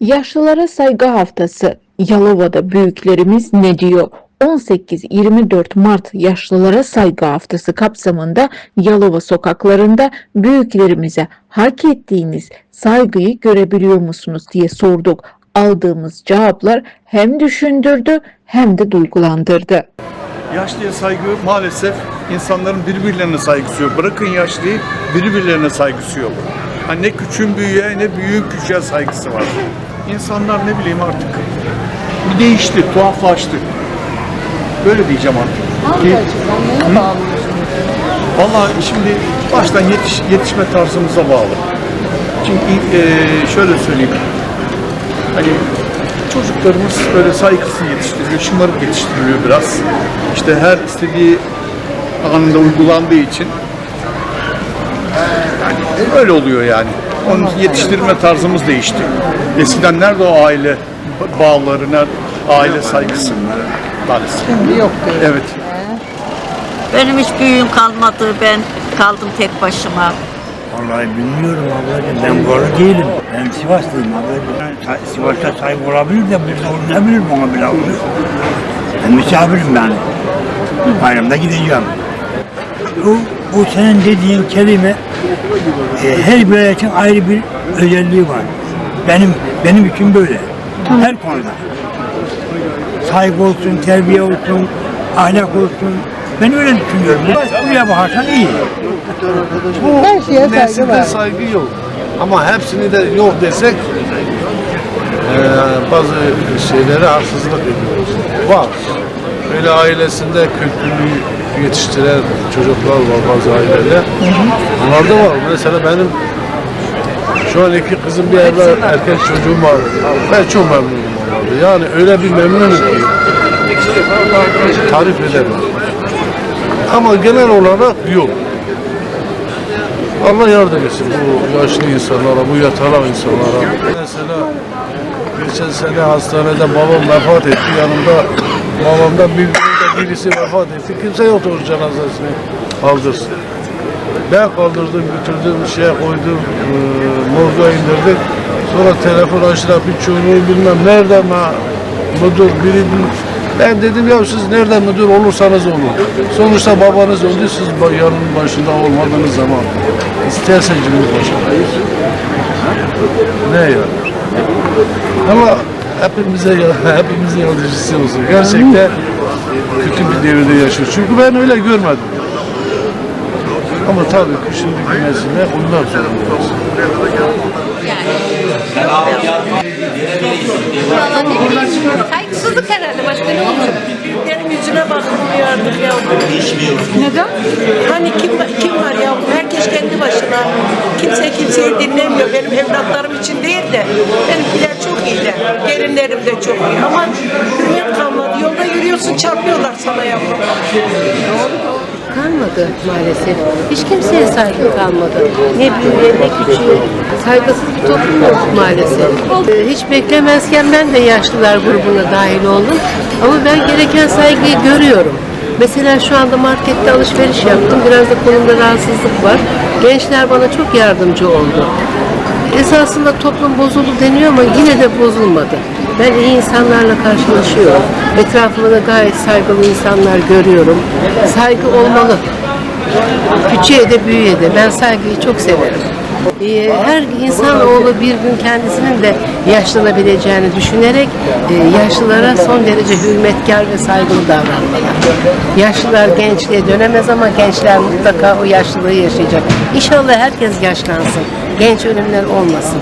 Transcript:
Yaşlılara Saygı Haftası Yalova'da büyüklerimiz ne diyor? 18-24 Mart Yaşlılara Saygı Haftası kapsamında Yalova sokaklarında büyüklerimize hak ettiğiniz saygıyı görebiliyor musunuz diye sorduk. Aldığımız cevaplar hem düşündürdü hem de duygulandırdı. Yaşlıya saygı maalesef insanların birbirlerine saygısı yok. Bırakın yaşlıyı birbirlerine saygısı yok. Hani ne küçüğün büyüğe ne büyüğün küçüğe saygısı var. İnsanlar ne bileyim artık bir değişti, tuhaflaştı. Böyle diyeceğim artık. Ki, Vallahi şimdi baştan yetiş, yetişme tarzımıza bağlı. Çünkü eee, şöyle söyleyeyim. Hani çocuklarımız böyle saygısız yetiştiriliyor, şımarık yetiştiriliyor biraz. İşte her istediği anında uygulandığı için öyle oluyor yani. Onun yetiştirme tarzımız değişti. Eskiden nerede o aile bağları, nerede aile saygısı? Maalesef. Yok diyor. Evet. Benim hiç büyüğüm kalmadı. Ben kaldım tek başıma. Vallahi bilmiyorum ablacığım. Ben buralı değilim. Ben Sivaslıyım ablacığım. Ben Sa- Sivas'ta sahip olabilir de burada olmayabilir bana bile olur. Ben misafirim yani. Bayramda gideceğim. Bu, bu senin dediğin kelime her için ayrı bir özelliği var. Benim benim için böyle. Her konuda. Saygı olsun, terbiye olsun, ahlak olsun. Ben öyle düşünüyorum. Buraya bakarsan iyi. Her şeye saygı Nesilde var. saygı yok. Ama hepsini de yok desek eee, bazı şeylere haksızlık ediyoruz. Var. Böyle ailesinde kültürlü yetiştiren çocuklar var bazı ailede. Onlar da var. Mesela benim şu an iki kızım bir evde erkek çocuğum var. Ben çok memnunum onlardan. Yani öyle bir memnunum ki tarif edemem. Ama genel olarak yok. Allah yardım etsin bu yaşlı insanlara, bu yatarak insanlara. Mesela geçen sene hastanede babam vefat etti. Yanımda babamdan bir birisi vefat etti. Kimse yoktu onun cenazesini kaldırsın. Ben kaldırdım, götürdüm, şeye koydum, e, morga indirdik. Sonra telefon açtılar, bir çocuğu bilmem nerede mi, müdür, biri ben dedim ya siz nerede müdür olursanız olun. Sonuçta babanız öldü, siz yanının başında olmadığınız zaman isterse Cumhurbaşkanı. Ne ya? Ama hepimize hepimize yardımcısı olsun. Gerçekten kötü bir devirde yaşıyoruz. Çünkü ben öyle görmedim. Ama tabii ki şimdiki nesile ondan sonra. Saygısızlık herhalde başka ne olur? Benim yüzüne bakmıyor artık ya. Neden? Hani kim, kim var ya? Herkes kendi başına. Kimse kimseyi dinlemiyor. Benim evlatlarım için değil de. Benimkiler çok iyiler. Gelinlerim de çok iyi. Ama hürmet kalmadı. Yolda yürüyorsun çarpıyorlar sana yavrum. kalmadı maalesef. Hiç kimseye saygı kalmadı. Ne büyüğe ne küçüğe. Saygısız bir toplum olduk maalesef. Ee, Hiç beklemezken ben de yaşlılar grubuna dahil oldum. Ama ben gereken saygıyı görüyorum. Mesela şu anda markette alışveriş yaptım. Biraz da kolumda rahatsızlık var. Gençler bana çok yardımcı oldu. Esasında toplum bozuldu deniyor ama yine de bozulmadı. Ben iyi insanlarla karşılaşıyorum. Etrafımda gayet saygılı insanlar görüyorum. Saygı olmalı. Küçüğe de büyüğe de. Ben saygıyı çok severim. Ee, Her insanoğlu bir gün kendisinin de yaşlanabileceğini düşünerek e, yaşlılara son derece hürmetkar ve saygılı davranmalı. Yaşlılar gençliğe dönemez ama gençler mutlaka o yaşlılığı yaşayacak. İnşallah herkes yaşlansın. Genç ölümler olmasın.